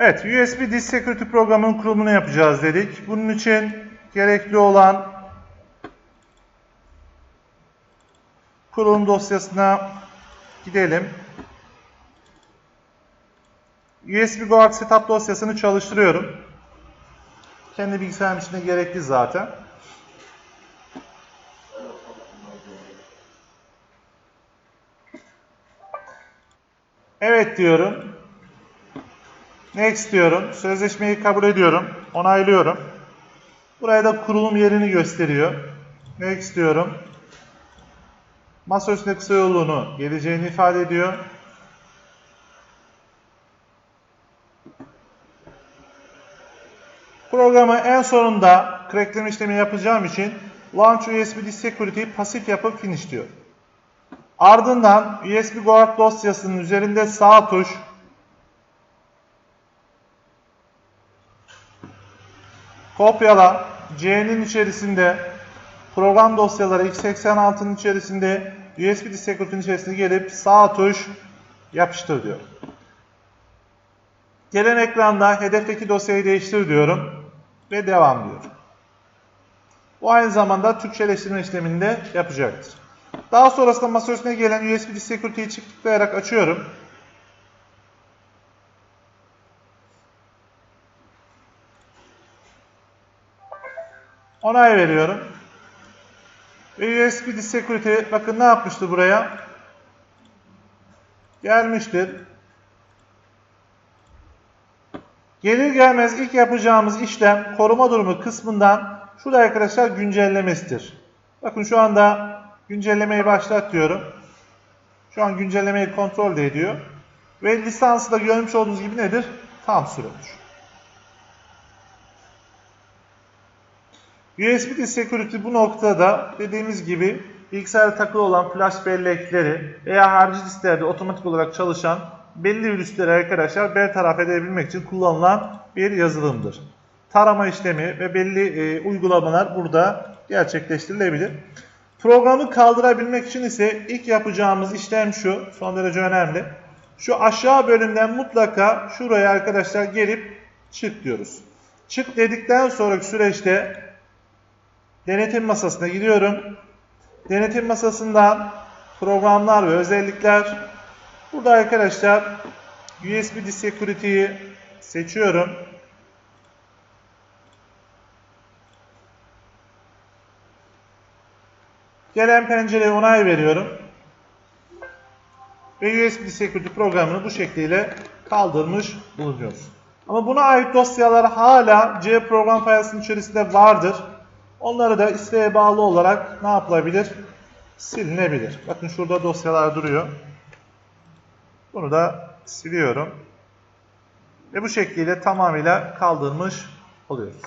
Evet, USB Disk Security programının kurulumunu yapacağız dedik. Bunun için gerekli olan kurulum dosyasına gidelim. USB Guard Setup dosyasını çalıştırıyorum. Kendi bilgisayarım içinde gerekli zaten. Evet diyorum. Next diyorum. Sözleşmeyi kabul ediyorum. Onaylıyorum. Buraya da kurulum yerini gösteriyor. Next diyorum. Masa üstünde kısa yolluğunu geleceğini ifade ediyor. Programı en sonunda crackleme işlemi yapacağım için Launch USB Disk Security pasif yapıp finish diyor. Ardından USB Guard dosyasının üzerinde sağ tuş kopyala C'nin içerisinde program dosyaları x86'nın içerisinde USB Disk Security'nin içerisine gelip sağ tuş yapıştır diyor. Gelen ekranda hedefteki dosyayı değiştir diyorum ve devam diyorum. Bu aynı zamanda Türkçeleştirme işlemini de yapacaktır. Daha sonrasında masa gelen USB Disk Security'yi çift tıklayarak açıyorum. Onay veriyorum. Ve USB Security bakın ne yapmıştı buraya? Gelmiştir. Gelir gelmez ilk yapacağımız işlem koruma durumu kısmından şurada arkadaşlar güncellemesidir. Bakın şu anda güncellemeyi başlat diyorum. Şu an güncellemeyi kontrol de ediyor. Ve lisansı da görmüş olduğunuz gibi nedir? Tam sürüyor. USB Disk Security bu noktada dediğimiz gibi bilgisayara takılı olan flash bellekleri veya harici disklerde otomatik olarak çalışan belli virüsleri arkadaşlar bertaraf edebilmek için kullanılan bir yazılımdır. Tarama işlemi ve belli e, uygulamalar burada gerçekleştirilebilir. Programı kaldırabilmek için ise ilk yapacağımız işlem şu, son derece önemli. Şu aşağı bölümden mutlaka şuraya arkadaşlar gelip çık diyoruz. Çık dedikten sonraki süreçte denetim masasına gidiyorum. Denetim masasından programlar ve özellikler. Burada arkadaşlar USB Disk Security'yi seçiyorum. Gelen pencereye onay veriyorum. Ve USB Security programını bu şekliyle kaldırmış bulunuyoruz. Ama buna ait dosyalar hala C program faylının içerisinde vardır. Onları da isteğe bağlı olarak ne yapılabilir? Silinebilir. Bakın şurada dosyalar duruyor. Bunu da siliyorum. Ve bu şekliyle tamamıyla kaldırmış oluyoruz.